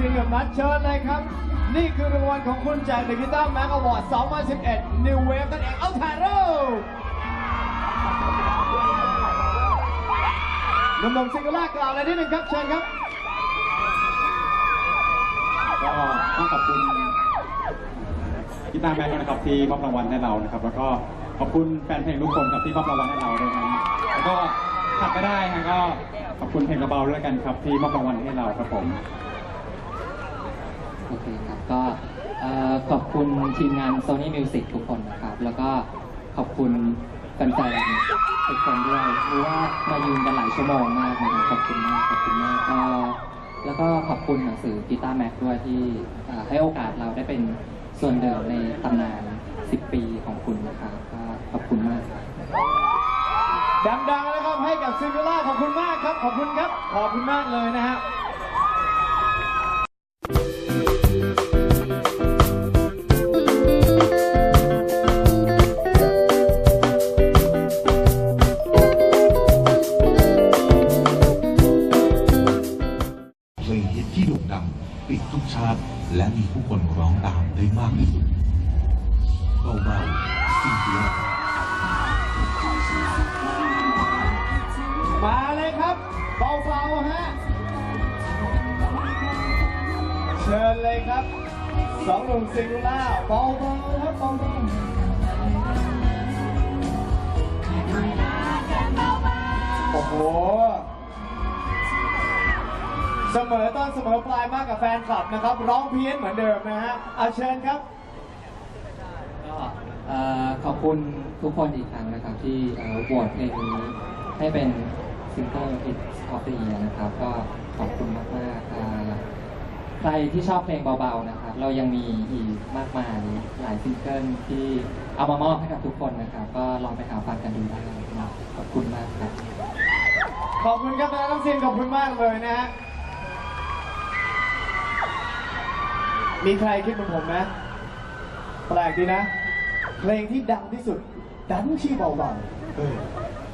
ซิงกับนัดเชิญเลยครับ นี่คือรางวัลของคุณจาก The Guitar Mag Award 2011 New Wave นั่นเองเอาถ่ายรูปหนุ่มๆซิงเกิลล่ากล่าวอะไรนิดนึงครับ เชิญครับ ก็ต้องขอบคุณกีตาร์แมนด้วยนะครับที่มอบรางวัลให้เรานะครับ แล้วก็ขอบคุณแฟนเพลงทุกคนครับที่มอบรางวัลให้เราด้วยนะแล้วก็ขาดไม่ได้นะก็ขอบคุณเพลงกระเบาด้วยกันครับที่มอบรางวัลให้เราครับผม โอเคครับ ก็เอ่อขอบคุณทีมงาน Sony Music ทุกคนนะครับ แล้วก็ขอบคุณแฟนๆทุกคนด้วยรู้ว่ามายืนกันหลายชั่วโมงมากนะครับขอบคุณมากขอบคุณมากก็แล้วก็ขอบคุณหนังสือกีตาร์แม็กด้วยที่เอ่อให้โอกาสเราได้เป็นส่วนเดิมในตำนาน 10 ปีของคุณนะครับก็ขอบคุณมากครับดังๆนะครับให้กับซิงเกิลล่าขอบคุณมากครับ ขอบคุณครับ ขอบคุณมากเลยนะฮะิดทุกชาร์ตและมีผู้คนร้องตามได้มากที่สุดเบาๆซิงคูล่ามาเลยครับเบาๆฮะ เชิญเลยครับสองหนุ่มซิงคูล่าเบาๆครับเบาๆโอ้โห เสมอต้นเสมอปลายมากกับแฟนคลับนะครับ ร้องเพี้ยนเหมือนเดิมนะฮะอาเชิญครับ ก็เอ่อขอบคุณทุกคนอีกครั้งนะครับ ที่เอ่อโหวตเพลงนี้ให้เป็นซิงเกิล Hit of the Year นะครับ ก็ขอบคุณมากๆอ่าใครที่ชอบเพลงเบาๆนะครับ เรายังมีอีกมากมายหลายซิงเกิลที่เอามามอบให้กับทุกคนนะครับ ก็ลองไปหาฟังกันดูได้นะครับขอบคุณมากครับ ขอบคุณครับนะน้องซินขอบคุณมากเลยนะฮะ มีใครคิดเหมือนผมไหมแปลกดีนะ เพลงที่ดังที่สุด ดันชื่อเบาๆ